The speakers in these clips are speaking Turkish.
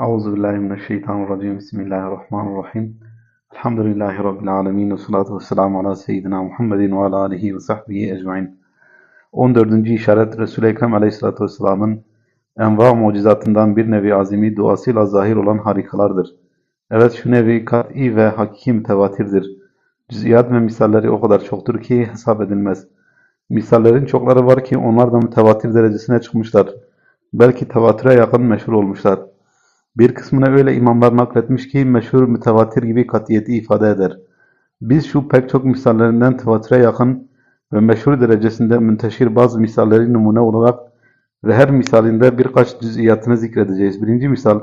Euzu billahi mineşşeytanirracim. Bismillahirrahmanirrahim. Elhamdülillahi rabbil alamin ve salatu vesselamu ala seyyidina Muhammedin ve ala alihi ve sahbihi ecmaîn. 14. işaret Resul-i Ekrem Aleyhisselatü Vesselam'ın enva mucizatından bir nevi azimi duasıyla zahir olan harikalardır. Evet şu nevi kat'i ve hakiki mütevatirdir. Cüz'iyat ve misalleri o kadar çoktur ki hesap edilmez. Misallerin çokları var ki onlar da mütevatir derecesine çıkmışlar. Belki tevatüre yakın meşhur olmuşlar. Bir kısmını öyle imamlar nakletmiş ki meşhur mütevatir gibi katiyeti ifade eder. Biz şu pek çok misallerinden tevatüre yakın ve meşhur derecesinde münteşir bazı misalleri numune olarak ve her misalinde birkaç cüz'iyatını zikredeceğiz. Birinci misal,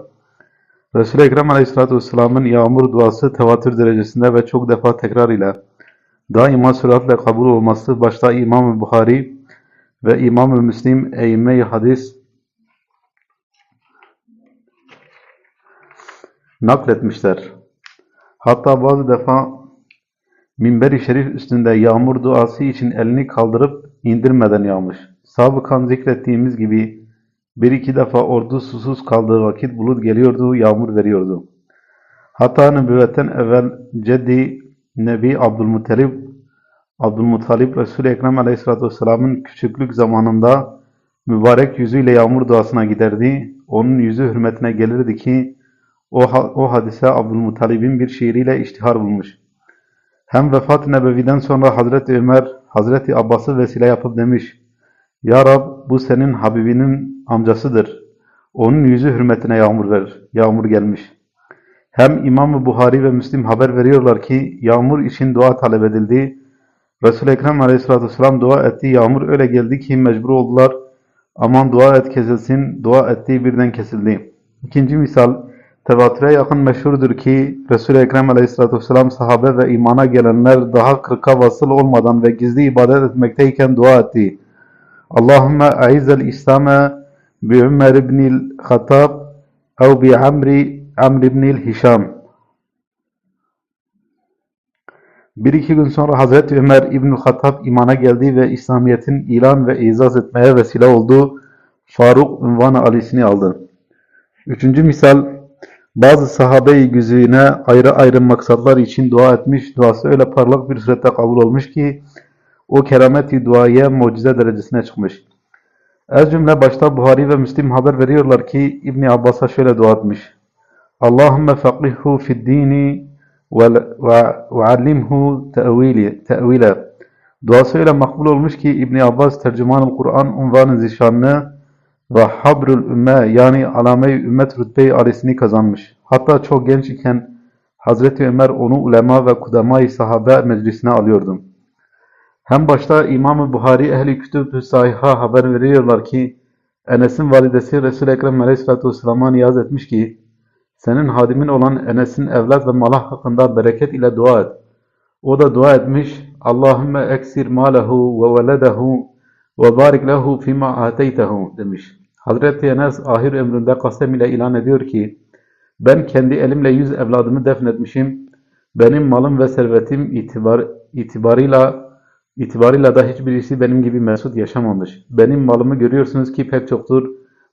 Resul-i Ekrem Aleyhisselatü Vesselam'ın yağmur duası tevatür derecesinde ve çok defa tekrar ile daima süratle kabul olması başta İmam-ı Buhari ve İmam-ı Müslim eyyime-i hadis nakletmişler. Hatta bazı defa minber-i şerif üstünde yağmur duası için elini kaldırıp indirmeden yağmış. Sabıkan zikrettiğimiz gibi bir iki defa ordu susuz kaldığı vakit bulut geliyordu, yağmur veriyordu. Hatta nübüvvetten evvel Ceddi Nebi Abdülmuttalib Abdülmuttalib Resul-i Ekrem Aleyhisselatü Vesselam'ın küçüklük zamanında mübarek yüzüyle yağmur duasına giderdi. Onun yüzü hürmetine gelirdi ki o, o hadise Abdülmuttalib'in bir şiiriyle iştihar bulmuş. Hem vefat-ı nebeviden sonra Hazreti Ömer, Hazreti Abbas'ı vesile yapıp demiş, Ya Rab bu senin Habibinin amcasıdır. Onun yüzü hürmetine yağmur ver. Yağmur gelmiş. Hem İmam-ı Buhari ve Müslim haber veriyorlar ki yağmur için dua talep edildi. Resul-i Ekrem aleyhissalatü vesselam dua etti. Yağmur öyle geldi ki mecbur oldular. Aman dua et kesilsin. Dua ettiği birden kesildi. İkinci misal, tevatüre yakın meşhurdur ki Resul-i Ekrem aleyhissalatü vesselam sahabe ve imana gelenler daha kırka vasıl olmadan ve gizli ibadet etmekteyken dua etti. Allahümme aizel İslam'e bi Ömer ibnil Hattab ev bi Amri Amr ibnil Hişam. Bir iki gün sonra Hazreti Ömer İbnül Hattab imana geldi ve İslamiyet'in ilan ve izaz etmeye vesile oldu. Faruk unvanı alisini aldı. Üçüncü misal, bazı sahabe-i güzüne ayrı ayrı maksatlar için dua etmiş, duası öyle parlak bir surette kabul olmuş ki, o kerameti duaya mucize derecesine çıkmış. Ez cümle başta Buhari ve Müslim haber veriyorlar ki, İbn Abbas'a şöyle dua etmiş. Allahümme fakihhu fid dini ve allimhu te'vile. Duası öyle makbul olmuş ki İbn Abbas tercümanul Kur'an unvanı zişanını ve habrül ümme yani alame-i ümmet rütbe-i alisini kazanmış. Hatta çok genç iken Hazreti Ömer onu ulema ve kudama-i sahabe meclisine alıyordu. Hem başta İmam-ı Buhari ehli kütüb-ü sahiha haber veriyorlar ki Enes'in validesi Resul-i Ekrem Aleyhisselatü Vesselam'a niyaz etmiş ki senin hadimin olan Enes'in evlat ve malah hakkında bereket ile dua et. O da dua etmiş. Allahümme eksir malehu ve veledehu ve barik lehu fima ateytehu demiş. Hazreti Enes ahir ömründe kasem ile ilan ediyor ki ben kendi elimle yüz evladımı defnetmişim. Benim malım ve servetim itibar, itibarıyla itibarıyla da hiçbirisi benim gibi mesut yaşamamış. Benim malımı görüyorsunuz ki pek çoktur.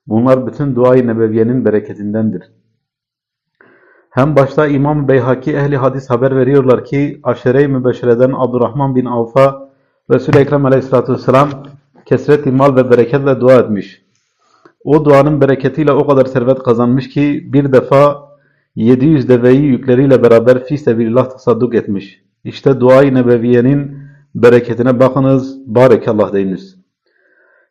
Bunlar bütün dua-i nebeviyenin bereketindendir. Hem başta İmam Beyhaki ehli hadis haber veriyorlar ki aşere-i mübeşereden Abdurrahman bin Avf'a Resul-i Ekrem aleyhissalatü vesselam kesret mal ve bereketle dua etmiş. O duanın bereketiyle o kadar servet kazanmış ki bir defa 700 deveyi yükleriyle beraber fi sebilillah tasadduk etmiş. İşte dua-i nebeviyenin bereketine bakınız, barekallah deyiniz.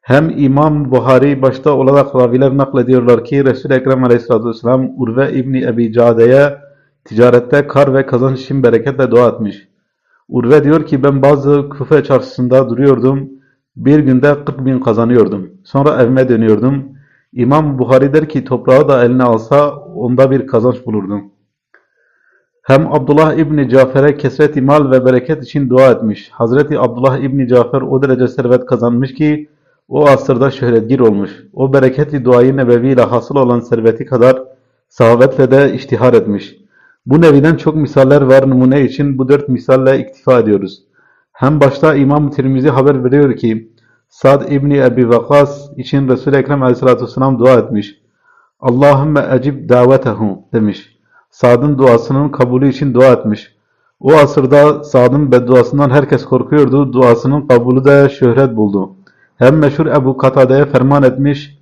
Hem İmam Buhari başta olarak raviler naklediyorlar ki Resul-i Ekrem Aleyhisselatü Vesselam Urve İbni Ebi Cade'ye ticarette kar ve kazanç için bereketle dua etmiş. Urve diyor ki ben bazı küfe çarşısında duruyordum. Bir günde 40 bin kazanıyordum. Sonra evime dönüyordum. İmam Buhari der ki toprağı da eline alsa onda bir kazanç bulurdum. Hem Abdullah İbni Cafer'e kesret mal ve bereket için dua etmiş. Hazreti Abdullah İbni Cafer o derece servet kazanmış ki o asırda şöhretgir olmuş. O bereketli duayı nebeviyle hasıl olan serveti kadar sahabetle de iştihar etmiş. Bu neviden çok misaller var numune için bu dört misalle iktifa ediyoruz. Hem başta İmam Tirmizi haber veriyor ki Sad İbni Ebi Vakas için Resul-i Ekrem Aleyhisselatü Vesselam dua etmiş. Allahümme ecib davetehu demiş. Sad'ın duasının kabulü için dua etmiş. O asırda Sad'ın bedduasından herkes korkuyordu. Duasının kabulü de şöhret buldu. Hem meşhur Ebu Katade'ye ferman etmiş.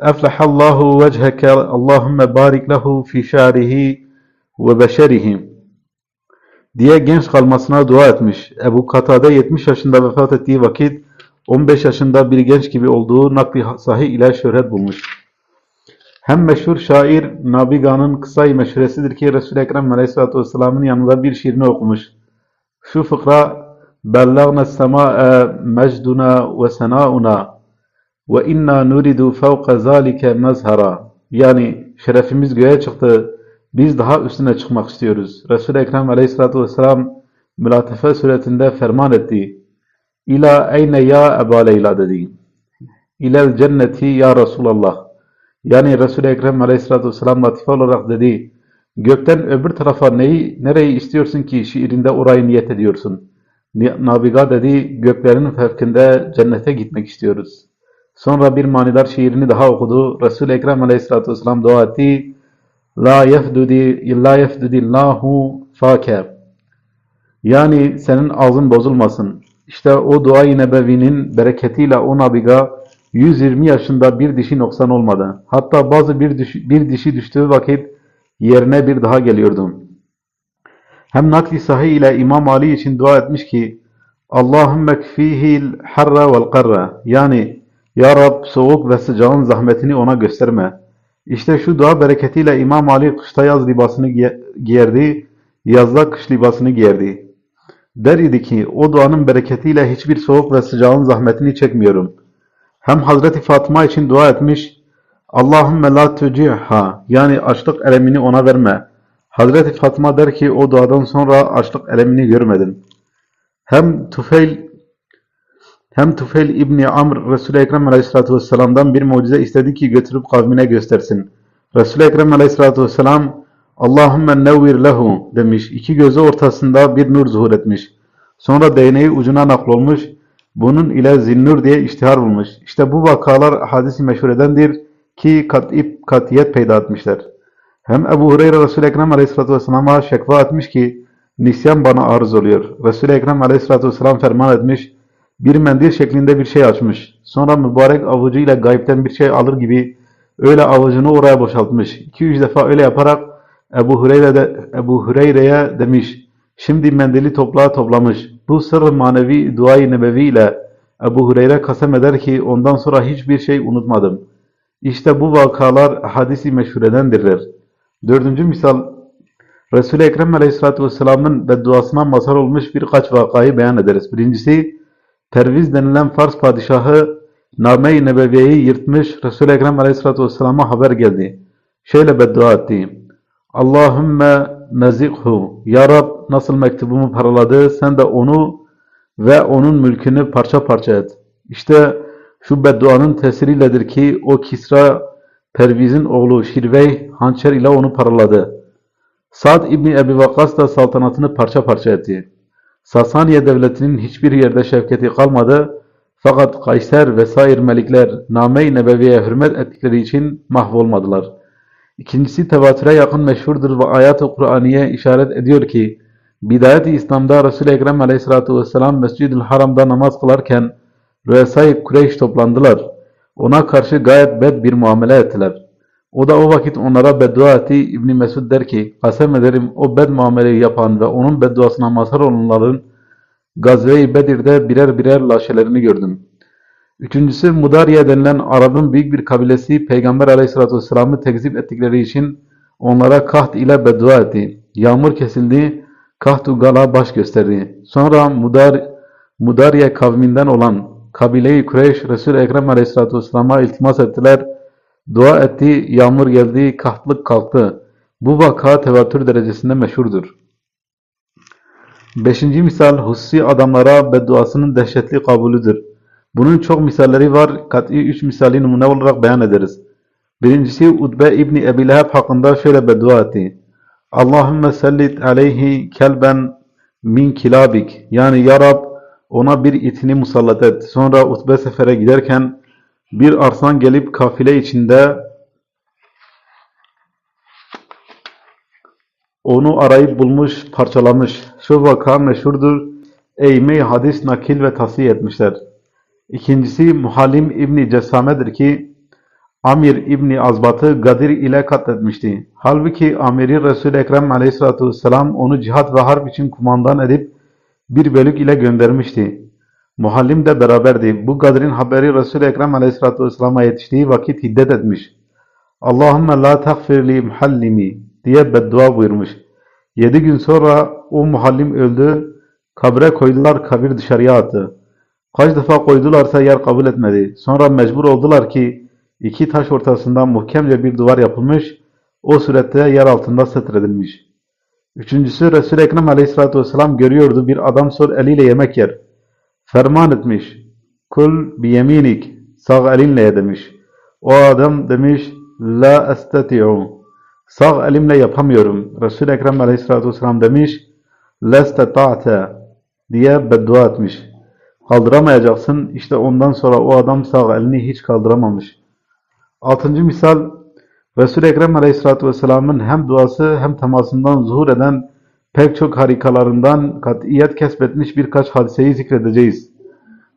Eflehallahu vecheke Allahümme barik lehu fi şa'rihi ve beşerihi diye genç kalmasına dua etmiş. Ebu Katade 70 yaşında vefat ettiği vakit 15 yaşında bir genç gibi olduğu nakli sahih ile şöhret bulmuş. Hem meşhur şair Nabiga'nın kısa meşhuresidir ki Resul-i Ekrem Aleyhisselatü Vesselam'ın yanında bir şiirini okumuş. Şu fıkra بَلَّغْنَا السَّمَاءَ مَجْدُنَا وَسَنَاؤُنَا وَاِنَّا نُرِدُ فَوْقَ ذَٰلِكَ مَزْهَرًا Yani şerefimiz göğe çıktı. biz daha üstüne çıkmak istiyoruz. Resul-i Ekrem Aleyhisselatü Vesselam Mülatefe suretinde ferman etti. İla eyne ya Eba Leyla dedi. İlel cenneti ya Resulallah. Yani Resul-i Ekrem Aleyhisselatü Vesselam latife olarak dedi. Gökten öbür tarafa neyi, nereyi istiyorsun ki şiirinde orayı niyet ediyorsun? Nabiga dedi, göklerin fevkinde cennete gitmek istiyoruz. Sonra bir manidar şiirini daha okudu. Resul-i Ekrem Aleyhisselatü Vesselam dua etti. La yefdudi la yefdudillahu fake. Yani senin ağzın bozulmasın. İşte o dua-i nebevinin bereketiyle o nabiga 120 yaşında bir dişi noksan olmadı. Hatta bazı bir dişi, bir dişi düştüğü vakit yerine bir daha geliyordu. Hem nakli sahih ile İmam Ali için dua etmiş ki Allahümme kfihil harra vel karra yani Ya Rab soğuk ve sıcağın zahmetini ona gösterme. İşte şu dua bereketiyle İmam Ali kışta yaz libasını giyerdi, yazda kış libasını giyerdi. Der idi ki o duanın bereketiyle hiçbir soğuk ve sıcağın zahmetini çekmiyorum. Hem Hazreti Fatıma için dua etmiş, Allahümme la tuciha yani açlık elemini ona verme. Hazreti Fatıma der ki o duadan sonra açlık elemini görmedim. Hem Tufeil hem Tufeil İbni Amr Resul-i Ekrem Aleyhisselatü Vesselam'dan bir mucize istedi ki götürüp kavmine göstersin. Resul-i Ekrem Aleyhisselatü Vesselam Allahümme nevvir lehu demiş. İki gözü ortasında bir nur zuhur etmiş. Sonra değneği ucuna naklolmuş. Bunun ile zinnur diye iştihar bulmuş. İşte bu vakalar hadisi meşhuredendir ki kat'ip katiyet peyda etmişler. Hem Ebu Hureyre Resul-i Ekrem Aleyhisselatü Vesselam'a şekva etmiş ki nisyan bana arız oluyor. Resul-i Ekrem Aleyhisselatü Vesselam ferman etmiş. Bir mendil şeklinde bir şey açmış. Sonra mübarek avucuyla gayipten bir şey alır gibi öyle avucunu oraya boşaltmış. 2-3 defa öyle yaparak Ebu Hureyre Ebu Hureyre'ye demiş. Şimdi mendili toplağa toplamış. Bu sır manevi duayı nebevi ile Ebu Hureyre kasem eder ki ondan sonra hiçbir şey unutmadım. İşte bu vakalar hadisi meşhuredendirler. Dördüncü misal Resul-i Ekrem Aleyhisselatü Vesselam'ın bedduasına mazhar olmuş birkaç vakayı beyan ederiz. Birincisi Perviz denilen Fars padişahı Name-i Nebeviye'yi yırtmış Resul-i Ekrem Aleyhisselatü Vesselam'a haber geldi. Şöyle beddua etti. Allahümme mezikhu. Ya Rab nasıl mektubumu paraladı sen de onu ve onun mülkünü parça parça et. İşte şu bedduanın tesiriyledir ki o Kisra Perviz'in oğlu Şirvey hançer ile onu paraladı. Sa'd İbni Ebi Vakkas da saltanatını parça parça etti. Sasaniye devletinin hiçbir yerde şevketi kalmadı. Fakat Kayser ve sair melikler Name-i Nebevi'ye hürmet ettikleri için mahvolmadılar. İkincisi tevatüre yakın meşhurdur ve ayat-ı Kur'aniye işaret ediyor ki Bidayet-i İslam'da Resul-i Ekrem Aleyhisselatü Vesselam Mescid-ül Haram'da namaz kılarken Rüesay Kureyş toplandılar. Ona karşı gayet bed bir muamele ettiler. O da o vakit onlara beddua etti. İbni Mesud der ki, kasem ederim o bed muameleyi yapan ve onun bedduasına mazhar olanların Gazve-i Bedir'de birer birer laşelerini gördüm. Üçüncüsü Mudariye denilen Arap'ın büyük bir kabilesi Peygamber aleyhissalatü vesselam'ı tekzip ettikleri için onlara kaht ile beddua etti. Yağmur kesildi, kahtu gala baş gösterdi. Sonra Mudar, Mudariye kavminden olan kabile-i Kureyş Resul-i Ekrem aleyhissalatü vesselam'a iltimas ettiler. Dua etti, yağmur geldi, kahtlık kalktı. Bu vaka tevatür derecesinde meşhurdur. Beşinci misal hususi adamlara bedduasının dehşetli kabulüdür. Bunun çok misalleri var. Kat'i üç misali numune olarak beyan ederiz. Birincisi Udbe İbni Ebi Leheb hakkında şöyle beddua etti. Allahümme sellit aleyhi kelben min kilabik. Yani Ya Rab ona bir itini musallat et. Sonra Utbe sefere giderken bir arslan gelip kafile içinde onu arayıp bulmuş, parçalamış. Şu vaka meşhurdur. Eymey hadis nakil ve tasih etmişler. İkincisi Muhalim İbni Cesame'dir ki Amir İbni Azbat'ı Gadir ile katletmişti. Halbuki Amiri Resul-i Ekrem aleyhissalatu vesselam onu cihat ve harp için kumandan edip bir bölük ile göndermişti. Muhallim de beraberdi. Bu Gadir'in haberi Resul-i Ekrem aleyhissalatu vesselama yetiştiği vakit hiddet etmiş. Allahümme la tagfir li muhallimi diye beddua buyurmuş. Yedi gün sonra o muhallim öldü. Kabre koydular, kabir dışarıya attı. Kaç defa koydularsa yer kabul etmedi. Sonra mecbur oldular ki iki taş ortasından muhkemce bir duvar yapılmış, o surette yer altında setredilmiş. Üçüncüsü Resul-i Ekrem aleyhissalatü vesselam görüyordu bir adam sol eliyle yemek yer. Ferman etmiş. Kul biyeminik. Sağ elinle demiş. O adam demiş La esteti'u. Sağ elimle yapamıyorum. Resul-i Ekrem aleyhissalatü vesselam demiş Lesteta'te diye beddua etmiş. Kaldıramayacaksın. İşte ondan sonra o adam sağ elini hiç kaldıramamış. Altıncı misal Resul-i Ekrem Aleyhisselatü Vesselam'ın hem duası hem temasından zuhur eden pek çok harikalarından katiyet kesbetmiş birkaç hadiseyi zikredeceğiz.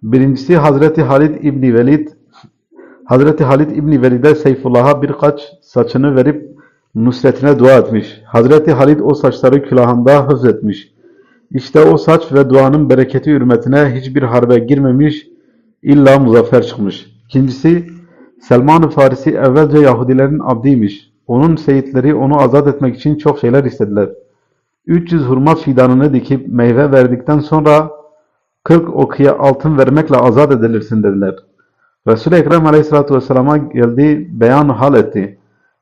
Birincisi Hazreti Halid İbni Velid Hazreti Halid İbni Velid'e Seyfullah'a birkaç saçını verip nusretine dua etmiş. Hazreti Halid o saçları külahında hıfz etmiş. İşte o saç ve duanın bereketi hürmetine hiçbir harbe girmemiş, illa muzaffer çıkmış. İkincisi, Selman-ı Farisi evvelce Yahudilerin abdiymiş. Onun seyitleri onu azat etmek için çok şeyler istediler. 300 hurma fidanını dikip meyve verdikten sonra 40 okuya altın vermekle azat edilirsin dediler. Resul-i Ekrem Aleyhisselatü Vesselam'a geldi, beyan hal etti.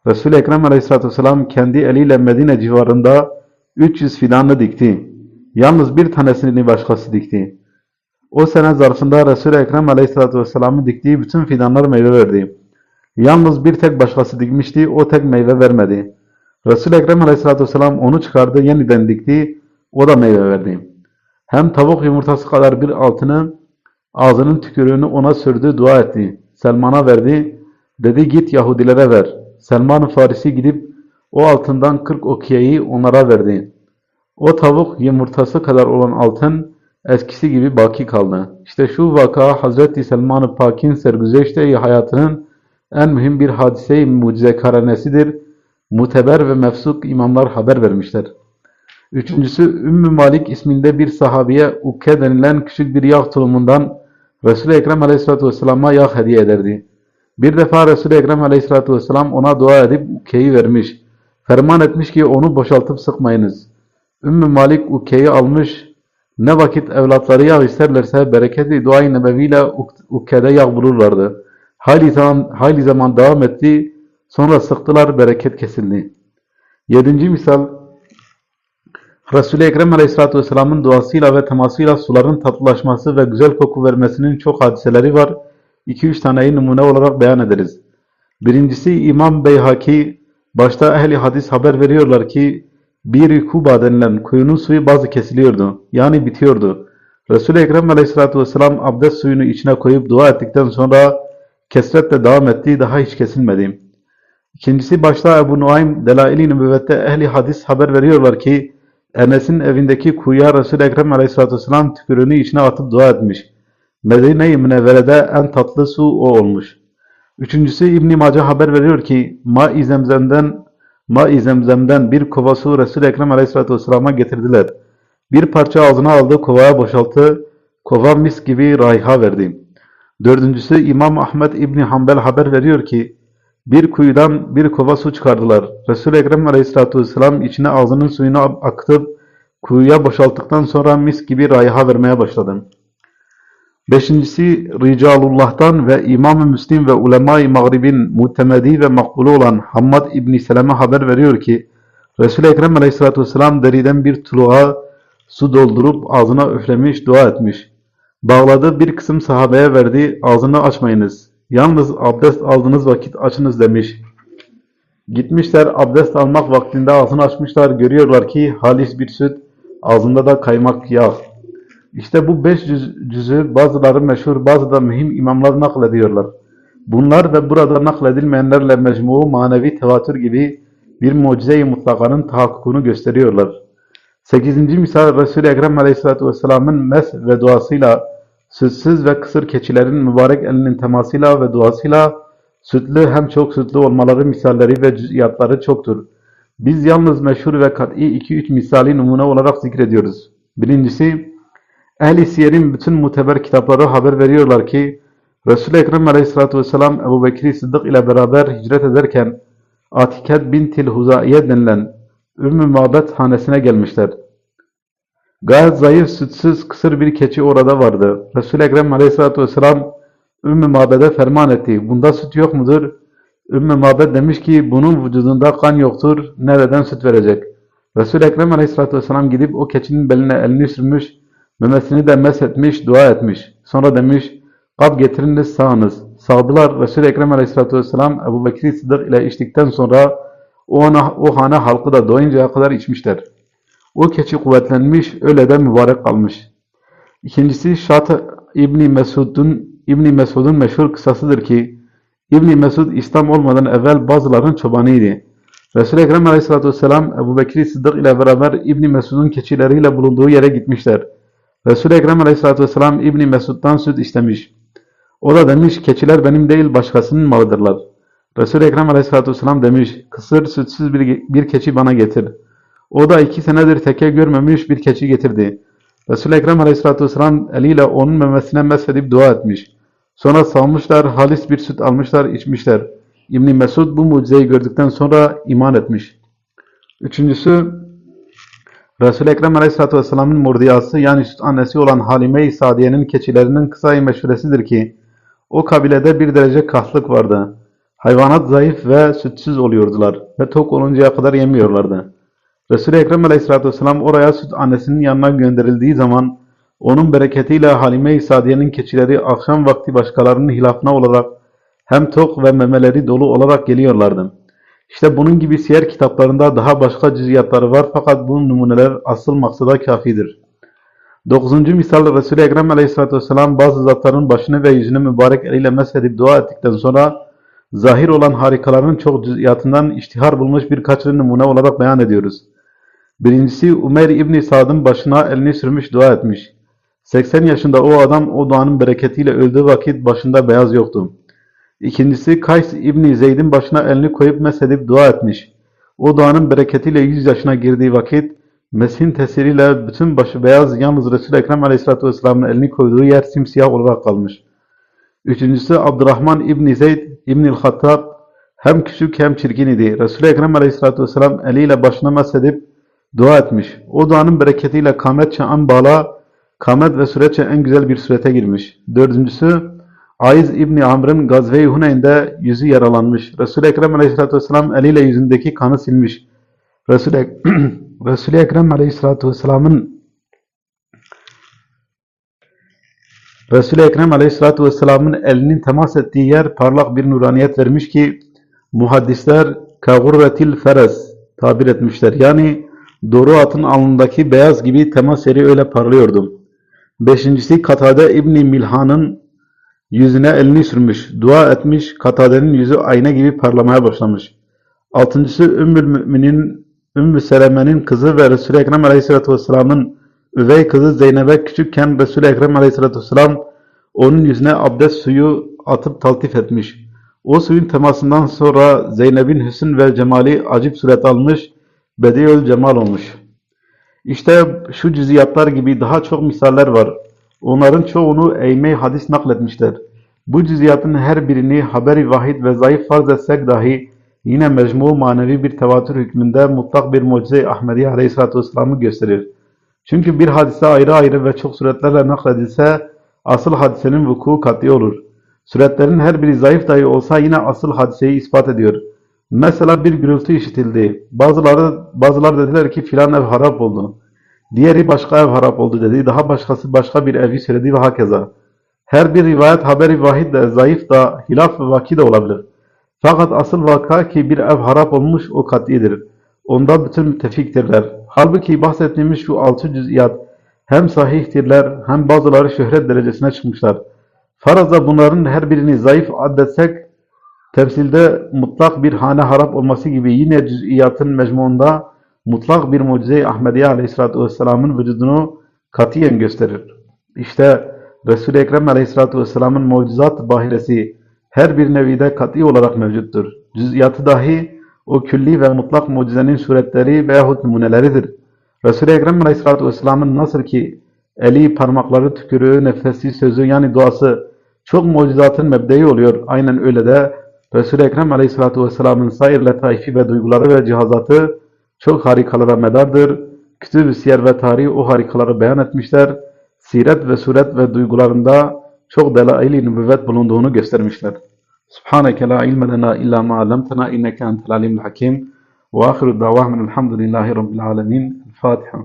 Resul-i Ekrem Aleyhisselatü Vesselam kendi eliyle Medine civarında 300 fidanını dikti. Yalnız bir tanesini başkası dikti. O sene zarfında Resul-i Ekrem Aleyhisselatü Vesselam'ın diktiği bütün fidanlar meyve verdi. Yalnız bir tek başkası dikmişti, o tek meyve vermedi. Resul-i Ekrem Aleyhisselatü Vesselam onu çıkardı, yeniden dikti, o da meyve verdi. Hem tavuk yumurtası kadar bir altını, ağzının tükürüğünü ona sürdü, dua etti. Selman'a verdi, dedi git Yahudilere ver. Selman-ı Farisi gidip o altından 40 okiyeyi onlara verdi. O tavuk yumurtası kadar olan altın eskisi gibi baki kaldı. İşte şu vaka Hazreti Selman-ı Pak'in sergüzeşte hayatının en mühim bir hadise-i mucizekaranesidir. Muteber ve mefsuk imamlar haber vermişler. Üçüncüsü Ümmü Malik isminde bir sahabiye ukke denilen küçük bir yağ tulumundan Resul-i Ekrem Aleyhisselatü Vesselam'a yağ hediye ederdi. Bir defa Resul-i Ekrem Aleyhisselatü Vesselam ona dua edip ukkeyi vermiş. Ferman etmiş ki onu boşaltıp sıkmayınız. Ümmü Malik ukkeyi almış. Ne vakit evlatları yağ isterlerse bereketi dua-i nebeviyle ukkede yağ bulurlardı. Hayli zaman, hayli zaman devam etti. Sonra sıktılar, bereket kesildi. Yedinci misal, Resul-i Ekrem Aleyhisselatü Vesselam'ın duasıyla ve temasıyla suların tatlılaşması ve güzel koku vermesinin çok hadiseleri var. 2-3 taneyi numune olarak beyan ederiz. Birincisi İmam Beyhaki, başta ehli hadis haber veriyorlar ki, bir Kuba denilen kuyunun suyu bazı kesiliyordu. Yani bitiyordu. Resul-i Ekrem Aleyhisselatü Vesselam abdest suyunu içine koyup dua ettikten sonra kesretle devam etti, daha hiç kesilmedi. İkincisi başta Ebu Nuaym Delail-i Nübüvvet'te ehli hadis haber veriyorlar ki Enes'in evindeki kuyuya Resul-i Ekrem Aleyhisselatü Vesselam tükürüğünü içine atıp dua etmiş. Medine-i Münevvere'de en tatlı su o olmuş. Üçüncüsü İbn-i Mace haber veriyor ki Ma-i Zemzem'den Ma-i Zemzem'den bir kova su Resul-i Ekrem Aleyhisselatü Vesselam'a getirdiler. Bir parça ağzına aldı, kovaya boşalttı. Kova mis gibi raiha verdi. Dördüncüsü İmam Ahmet İbni Hanbel haber veriyor ki bir kuyudan bir kova su çıkardılar. Resul-i Ekrem Aleyhisselatü Vesselam içine ağzının suyunu akıtıp kuyuya boşalttıktan sonra mis gibi raiha vermeye başladı. Beşincisi Ricalullah'tan ve İmam-ı Müslim ve ulema-i Mağrib'in mutemedi ve makbulu olan Hammad İbni Seleme haber veriyor ki Resul-i Ekrem Aleyhisselatü Vesselam deriden bir tuluğa su doldurup ağzına üflemiş, dua etmiş. Bağladı bir kısım sahabeye verdi, ağzını açmayınız. Yalnız abdest aldığınız vakit açınız demiş. Gitmişler abdest almak vaktinde ağzını açmışlar, görüyorlar ki halis bir süt, ağzında da kaymak yağ. İşte bu beş cüz, cüzü bazıları meşhur, bazı da mühim imamlar naklediyorlar. Bunlar ve burada nakledilmeyenlerle mecmuu manevi tevatür gibi bir mucize-i mutlakanın tahakkukunu gösteriyorlar. 8. misal Resul-i Ekrem Aleyhisselatü Vesselam'ın mes ve duasıyla sütsüz ve kısır keçilerin mübarek elinin temasıyla ve duasıyla sütlü hem çok sütlü olmaları misalleri ve cüz'iyatları çoktur. Biz yalnız meşhur ve kat'i 2-3 misali numune olarak zikrediyoruz. Birincisi, Ehl-i Siyer'in bütün muteber kitapları haber veriyorlar ki, Resul-i Ekrem Aleyhisselatü Vesselam Ebu Bekir Sıddık ile beraber hicret ederken Atiket bintil Huzaiye denilen Ümmü Mabet hanesine gelmişler. Gayet zayıf, sütsüz, kısır bir keçi orada vardı. Resul-i Ekrem Aleyhisselatü Vesselam Ümmü Mabed'e ferman etti. Bunda süt yok mudur? Ümmü Mabed demiş ki bunun vücudunda kan yoktur. Nereden süt verecek? Resul-i Ekrem Aleyhisselatü Vesselam gidip o keçinin beline elini sürmüş, memesini de meshetmiş, dua etmiş. Sonra demiş, kap getiriniz sağınız. Sağdılar. Resul-i Ekrem Aleyhisselatü Vesselam Ebu Bekir Sıddık ile içtikten sonra o, ana, o hane halkı da doyuncaya kadar içmişler. O keçi kuvvetlenmiş, öyle de mübarek kalmış. İkincisi Şat İbni Mesud'un İbni Mesud'un meşhur kıssasıdır ki İbni Mesud İslam olmadan evvel bazıların çobanıydı. Resul-i Ekrem Aleyhisselatü Vesselam Ebu Bekir Sıddık ile beraber İbni Mesud'un keçileriyle bulunduğu yere gitmişler. Resul-i Ekrem Aleyhisselatü Vesselam İbni Mesud'dan süt istemiş. O da demiş keçiler benim değil başkasının malıdırlar. Resul-i Ekrem Aleyhisselatü Vesselam demiş kısır sütsüz bir, bir keçi bana getir. O da iki senedir teke görmemiş bir keçi getirdi. Resul-i Ekrem Aleyhisselatü Vesselam eliyle onun memesine meshedip dua etmiş. Sonra salmışlar, halis bir süt almışlar, içmişler. İbn Mesud bu mucizeyi gördükten sonra iman etmiş. Üçüncüsü, Resul-i Ekrem Aleyhisselatü Vesselam'ın murdiyası yani süt annesi olan Halime-i Sadiye'nin keçilerinin kısa meşhuresidir ki, o kabilede bir derece kahlık vardı. Hayvanat zayıf ve sütsüz oluyordular ve tok oluncaya kadar yemiyorlardı. Resul-i Ekrem Aleyhisselatü Vesselam oraya süt annesinin yanına gönderildiği zaman onun bereketiyle Halime-i Sadiye'nin keçileri akşam vakti başkalarının hilafına olarak hem tok ve memeleri dolu olarak geliyorlardı. İşte bunun gibi siyer kitaplarında daha başka cüziyatları var fakat bu numuneler asıl maksada kafidir. Dokuzuncu misal Resul-i Ekrem Aleyhisselatü Vesselam bazı zatların başını ve yüzünü mübarek eliyle meshedip dua ettikten sonra zahir olan harikaların çok cüziyatından iştihar bulmuş birkaç numune olarak beyan ediyoruz. Birincisi Umer İbni Sad'ın başına elini sürmüş dua etmiş. 80 yaşında o adam o duanın bereketiyle öldüğü vakit başında beyaz yoktu. İkincisi Kays İbni Zeyd'in başına elini koyup meshedip dua etmiş. O duanın bereketiyle 100 yaşına girdiği vakit meshin tesiriyle bütün başı beyaz yalnız Resul-i Ekrem Aleyhisselatü Vesselam'ın elini koyduğu yer simsiyah olarak kalmış. Üçüncüsü Abdurrahman İbni Zeyd İbnül Hattab hem küçük hem çirkin idi. Resul-i Ekrem Aleyhisselatü Vesselam eliyle başına meshedip dua etmiş. O duanın bereketiyle kamet çağın bağla, kamet ve süreçe en güzel bir surete girmiş. Dördüncüsü Aiz İbni Amr'ın Gazve-i Huneyn'de yüzü yaralanmış. Resul-i Ekrem Aleyhisselatü Vesselam eliyle yüzündeki kanı silmiş. Resul-i Resul Ekrem Aleyhisselatü Vesselam'ın Resul-i Ekrem Aleyhisselatü Vesselam'ın elinin temas ettiği yer parlak bir nuraniyet vermiş ki muhaddisler kagurretil feres tabir etmişler. Yani doğru atın alnındaki beyaz gibi temas yeri öyle parlıyordu. Beşincisi Katade İbni Milhan'ın yüzüne elini sürmüş, dua etmiş, Katade'nin yüzü ayna gibi parlamaya başlamış. Altıncısı Ümmül Mümin'in Ümmü Seleme'nin kızı ve Resul-i Ekrem Aleyhisselatü Vesselam'ın üvey kızı Zeynep'e küçükken Resul-i Ekrem Aleyhisselatü Vesselam onun yüzüne abdest suyu atıp taltif etmiş. O suyun temasından sonra Zeynep'in hüsn ve cemali acip suret almış, bediül cemal olmuş. İşte şu cüziyatlar gibi daha çok misaller var. Onların çoğunu eğme hadis nakletmişler. Bu cüziyatın her birini haberi vahid ve zayıf farz etsek dahi yine mecmu manevi bir tevatür hükmünde mutlak bir mucize Ahmediye Aleyhisselatü Vesselam'ı gösterir. Çünkü bir hadise ayrı ayrı ve çok suretlerle nakledilse asıl hadisenin vuku kat'i olur. Suretlerin her biri zayıf dahi olsa yine asıl hadiseyi ispat ediyor. Mesela bir gürültü işitildi. Bazıları bazılar dediler ki filan ev harap oldu. Diğeri başka ev harap oldu dedi. Daha başkası başka bir evi söyledi ve hakeza. Her bir rivayet haberi vahid de zayıf da hilaf ve vaki de olabilir. Fakat asıl vaka ki bir ev harap olmuş o kat'idir. Onda bütün müttefiktirler. Halbuki bahsettiğimiz şu altı cüz'iyat hem sahihtirler hem bazıları şöhret derecesine çıkmışlar. Faraza bunların her birini zayıf addetsek Tefsilde mutlak bir hane harap olması gibi yine cüz'iyatın mecmuunda mutlak bir mucize-i Ahmediye Aleyhisselatü Vesselam'ın vücudunu katiyen gösterir. İşte Resul-i Ekrem Aleyhisselatü Vesselam'ın mucizat bahiresi her bir nevide kat'i olarak mevcuttur. Cüz'iyatı dahi o külli ve mutlak mucizenin suretleri veyahut numuneleridir. Resul-i Ekrem Aleyhisselatü Vesselam'ın nasıl ki eli, parmakları, tükürüğü, nefesi, sözü yani duası çok mucizatın mebdei oluyor. Aynen öyle de Resul-i Ekrem Aleyhisselatü Vesselam'ın sair letaifi ve duyguları ve cihazatı çok harikalara medardır. Kütüb-ü siyer ve tarih o harikaları beyan etmişler. Siret ve suret ve duygularında çok delail-i nübüvvet bulunduğunu göstermişler. Subhaneke la ilme lena illa ma allamtena inneke entel alimul hakim. Ve ahiru davahmen elhamdülillahi rabbil alemin. Fatiha.